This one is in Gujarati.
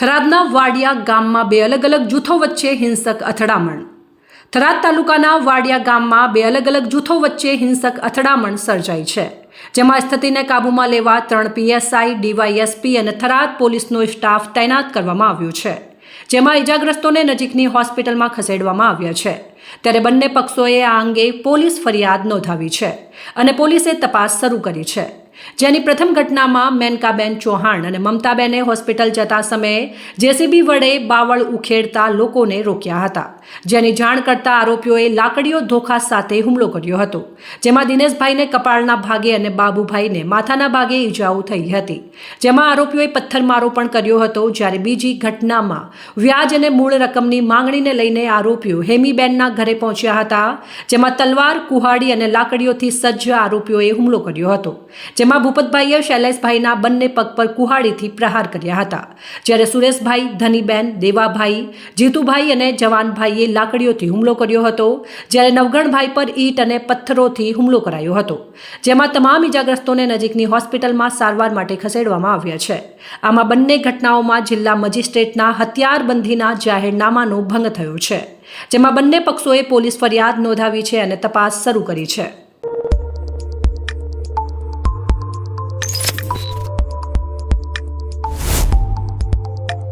થરાદના વાડિયા ગામમાં બે અલગ અલગ જૂથો વચ્ચે હિંસક અથડામણ. થરાદ તાલુકાના વાડિયા ગામમાં બે અલગ અલગ જૂથો વચ્ચે હિંસક અથડામણ સર્જાઈ છે. જેમાં સ્થિતિને કાબૂમાં લેવા ત્રણ પીએસઆઈ, ડીવાયએસપી અને થરાદ પોલીસનો સ્ટાફ તૈનાત કરવામાં આવ્યો છે. જેમાં ઇજાગ્રસ્તોને નજીકની હોસ્પિટલમાં ખસેડવામાં આવ્યા છે. ત્યારે બંને પક્ષોએ આ અંગે પોલીસ ફરિયાદ નોંધાવી છે અને પોલીસે તપાસ શરૂ કરી છે. જેની પ્રથમ ઘટનામાં મેનકાબેન ચૌહાણ અને મમતાબેને હોસ્પિટલ જતા સમયે જેસીબી વડે બાવળ ઉખેડતા લોકોને રોક્યા હતા. જેની જાણ કરતા આરોપીઓએ લાકડીઓ ધોખા સાથે હુમલો કર્યો હતો. જેમાં દિનેશભાઈને કપાળના ભાગે અને બાબુભાઈને માથાના ભાગે ઈજાઓ થઈ હતી. જેમાં આરોપીઓએ પથ્થરમારો પણ કર્યો હતો જ્યારે બીજી ઘટનામાં વ્યાજ અને મૂળ રકમની માંગણીને લઈને આરોપીઓ હેમીબેનના ઘરે પહોંચ્યા હતા, જેમાં તલવાર, કુહાડી અને લાકડીઓથી સજ્જ આરોપીઓએ હુમલો કર્યો હતો. જેમાં ભૂપતભાઈએ શૈલેષભાઈના બંને પગ પર કુહાડીથી પ્રહાર કર્યા હતા. જ્યારે સુરેશભાઈ, ધનીબેન, દેવાભાઈ, જીતુભાઈ અને જવાનભાઈએ લાકડીઓથી હુમલો કર્યો હતો, જ્યારે નવગણભાઈ પર ઈંટ અને પથ્થરોથી હુમલો કરાયો હતો, જેમાં તમામ ઇજાગ્રસ્તોને નજીકની હોસ્પિટલમાં સારવાર માટે ખસેડવામાં આવ્યા છે. આમાં બંને ઘટનાઓમાં જિલ્લા મજિસ્ટ્રેટના હથિયારબંધીના જાહેરનામાનો ભંગ થયો છે, જેમાં બંને પક્ષોએ પોલીસ ફરિયાદ નોંધાવી છે અને તપાસ શરૂ કરી છે.